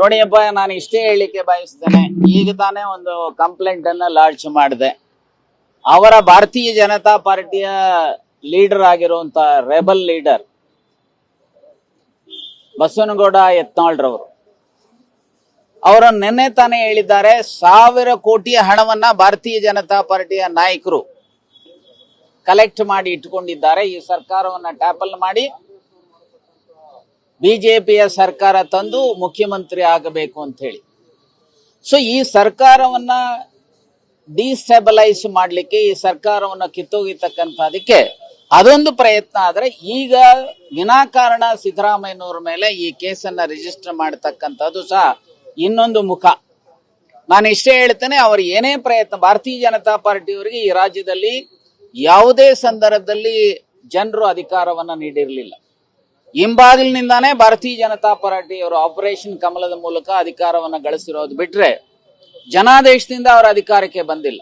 ನೋಡಿಯಪ್ಪ ನಾನು ಇಷ್ಟೇ ಹೇಳಿಕೆ ಬಯಸ್ತೇನೆ. ಈಗ ತಾನೇ ಒಂದು ಕಂಪ್ಲೇಂಟ್ ಅನ್ನ ಲಾಂಚ್ ಮಾಡಿದೆ. ಅವರ ಭಾರತೀಯ ಜನತಾ ಪಾರ್ಟಿಯ ಲೀಡರ್ ಆಗಿರುವಂತ ರೆಬಲ್ ಲೀಡರ್ ಬಸವನಗೌಡ ಯತ್ನಾಳ್ರವರು ಅವರು. ನಿನ್ನೆ ತಾನೇ ಹೇಳಿದ್ದಾರೆ, ಸಾವಿರ ಕೋಟಿಯ ಹಣವನ್ನ ಭಾರತೀಯ ಜನತಾ ಪಾರ್ಟಿಯ ನಾಯಕರು ಕಲೆಕ್ಟ್ ಮಾಡಿ ಇಟ್ಕೊಂಡಿದ್ದಾರೆ ಈ ಸರ್ಕಾರವನ್ನ ಟ್ಯಾಪಲ್ ಮಾಡಿ ಬಿಜೆಪಿಯ ಸರ್ಕಾರ ತಂದು ಮುಖ್ಯಮಂತ್ರಿ ಆಗಬೇಕು ಅಂತ ಹೇಳಿ. ಸೊ ಈ ಸರ್ಕಾರವನ್ನ ಡಿಸ್ಟೆಬಲೈಸ್ ಮಾಡಲಿಕ್ಕೆ, ಈ ಸರ್ಕಾರವನ್ನು ಕಿತ್ತೊಗಿತಕ್ಕಂಥದಕ್ಕೆ ಅದೊಂದು ಪ್ರಯತ್ನ. ಆದರೆ ಈಗ ವಿನಾಕಾರಣ ಸಿದ್ದರಾಮಯ್ಯನವ್ರ ಮೇಲೆ ಈ ಕೇಸನ್ನ ರಿಜಿಸ್ಟರ್ ಮಾಡತಕ್ಕಂಥದ್ದು ಸಹ ಇನ್ನೊಂದು ಮುಖ. ನಾನು ಇಷ್ಟೇ ಹೇಳ್ತೇನೆ, ಅವರು ಏನೇ ಪ್ರಯತ್ನ, ಭಾರತೀಯ ಜನತಾ ಪಾರ್ಟಿಯವರಿಗೆ ಈ ರಾಜ್ಯದಲ್ಲಿ ಯಾವುದೇ ಸಂದರ್ಭದಲ್ಲಿ ಜನರು ಅಧಿಕಾರವನ್ನ ನೀಡಿರಲಿಲ್ಲ. ಹಿಂಬಾಗಿಲಿನಿಂದಾನೇ ಭಾರತೀಯ ಜನತಾ ಪಾರ್ಟಿಯವರು ಆಪರೇಷನ್ ಕಮಲದ ಮೂಲಕ ಅಧಿಕಾರವನ್ನು ಗಳಿಸಿರೋದು ಬಿಟ್ರೆ ಜನಾದೇಶದಿಂದ ಅವರ ಅಧಿಕಾರಕ್ಕೆ ಬಂದಿಲ್ಲ.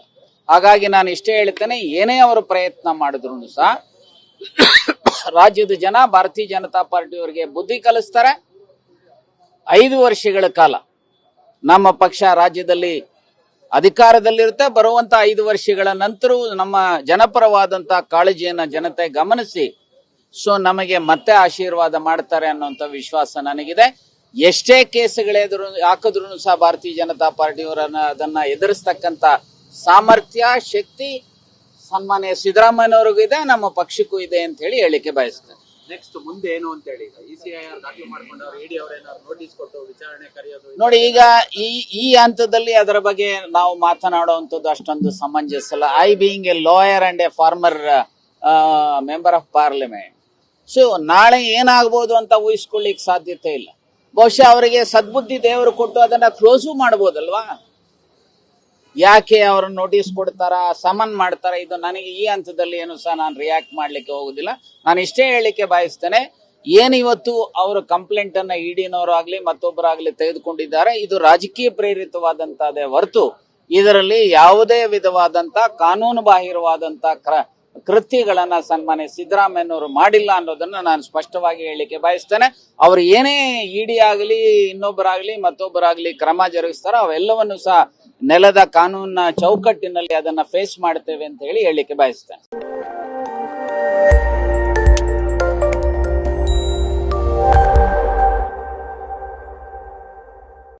ಹಾಗಾಗಿ ನಾನು ಇಷ್ಟೇ ಹೇಳ್ತೇನೆ, ಏನೇ ಅವರು ಪ್ರಯತ್ನ ಮಾಡಿದ್ರು ಸಹ ರಾಜ್ಯದ ಜನ ಭಾರತೀಯ ಜನತಾ ಪಾರ್ಟಿಯವರಿಗೆ ಬುದ್ಧಿ ಕಲಿಸ್ತಾರೆ. ಐದು ವರ್ಷಗಳ ಕಾಲ ನಮ್ಮ ಪಕ್ಷ ರಾಜ್ಯದಲ್ಲಿ ಅಧಿಕಾರದಲ್ಲಿರುತ್ತೆ. ಬರುವಂತ ಐದು ವರ್ಷಗಳ ನಂತರವೂ ನಮ್ಮ ಜನಪರವಾದಂತಹ ಕಾಳಜಿಯನ್ನ ಜನತೆ ಗಮನಿಸಿ ಸೊ ನಮಗೆ ಮತ್ತೆ ಆಶೀರ್ವಾದ ಮಾಡ್ತಾರೆ ಅನ್ನುವಂತ ವಿಶ್ವಾಸ ನನಗಿದೆ. ಎಷ್ಟೇ ಕೇಸುಗಳೆದುರು ಹಾಕಿದ್ರು ಸಹ ಭಾರತೀಯ ಜನತಾ ಪಾರ್ಟಿಯವರನ್ನ ಅದನ್ನ ಎದುರಿಸ್ತಕ್ಕಂಥ ಸಾಮರ್ಥ್ಯ ಶಕ್ತಿ ಸನ್ಮಾನ್ಯ ಸಿದ್ದರಾಮಯ್ಯನವ್ರಿಗೂ ಇದೆ ನಮ್ಮ ಪಕ್ಷಕ್ಕೂ ಇದೆ ಅಂತ ಹೇಳಿ ಹೇಳಿಕೆ ಬಯಸ್ತಾರೆ ನೆಕ್ಸ್ಟ್ ಮುಂದೆ ಏನು ಅಂತ ಹೇಳಿ? ಇಡಿ ಅವ್ರೇನಾದ್ರು ನೋಟಿಸ್ ಕೊಟ್ಟು ವಿಚಾರಣೆ ಕರೆಯೋದು ನೋಡಿ ಈಗ ಈ ಈ ಹಂತದಲ್ಲಿ ಅದರ ಬಗ್ಗೆ ನಾವು ಮಾತನಾಡುವಂಥದ್ದು ಅಷ್ಟೊಂದು ಸಮಂಜಸ I being a lawyer and a former member of parliament so ನಾಳೆ ಏನಾಗ್ಬೋದು ಅಂತ ಊಹಿಸ್ಕೊಳ್ಳಿಕ್ ಸಾಧ್ಯತೆ ಇಲ್ಲ. ಬಹುಶಃ ಅವರಿಗೆ ಸದ್ಬುದ್ಧಿ ದೇವರು ಕೊಟ್ಟು ಅದನ್ನ ಕ್ಲೋಸು ಮಾಡ್ಬೋದಲ್ವಾ? ಯಾಕೆ ಅವ್ರನ್ನ ನೋಟಿಸ್ ಕೊಡ್ತಾರ ಸಮನ್ ಮಾಡ್ತಾರ? ಇದು ನನಗೆ ಈ ಹಂತದಲ್ಲಿ ಏನು ಸಹ ನಾನು ರಿಯಾಕ್ಟ್ ಮಾಡ್ಲಿಕ್ಕೆ ಹೋಗುದಿಲ್ಲ. ನಾನು ಇಷ್ಟೇ ಹೇಳಿಕೆ ಬಯಸ್ತೇನೆ ಏನಿವತ್ತು ಅವರು ಕಂಪ್ಲೇಂಟ್ ಅನ್ನ ಇಡಿನವರು ಆಗ್ಲಿ ಮತ್ತೊಬ್ಬರಾಗ್ಲಿ ತೆಗೆದುಕೊಂಡಿದ್ದಾರೆ, ಇದು ರಾಜಕೀಯ ಪ್ರೇರಿತವಾದಂತದೇ ಹೊರತು ಇದರಲ್ಲಿ ಯಾವುದೇ ವಿಧವಾದಂತ ಕಾನೂನು ಬಾಹಿರವಾದಂತ ಕ್ರ ಕೃತ್ಯಗಳನ್ನ ಸನ್ಮಾನ್ಯ ಸಿದ್ದರಾಮಯ್ಯನವರು ಮಾಡಿಲ್ಲ ಅನ್ನೋದನ್ನ ನಾನು ಸ್ಪಷ್ಟವಾಗಿ ಹೇಳಿಕೆ ಬಯಸ್ತೇನೆ. ಅವ್ರು ಏನೇ ಇಡಿ ಆಗಲಿ, ಇನ್ನೊಬ್ಬರಾಗ್ಲಿ, ಮತ್ತೊಬ್ಬರಾಗ್ಲಿ ಕ್ರಮ ಜರುಗಿಸ್ತಾರೋ ಅವೆಲ್ಲವನ್ನು ಸಹ ನೆಲದ ಕಾನೂನಿನ ಚೌಕಟ್ಟಿನಲ್ಲಿ ಅದನ್ನ ಫೇಸ್ ಮಾಡ್ತೇವೆ ಅಂತ ಹೇಳಿ ಹೇಳಿಕೆ ಬಯಸ್ತೇನೆ.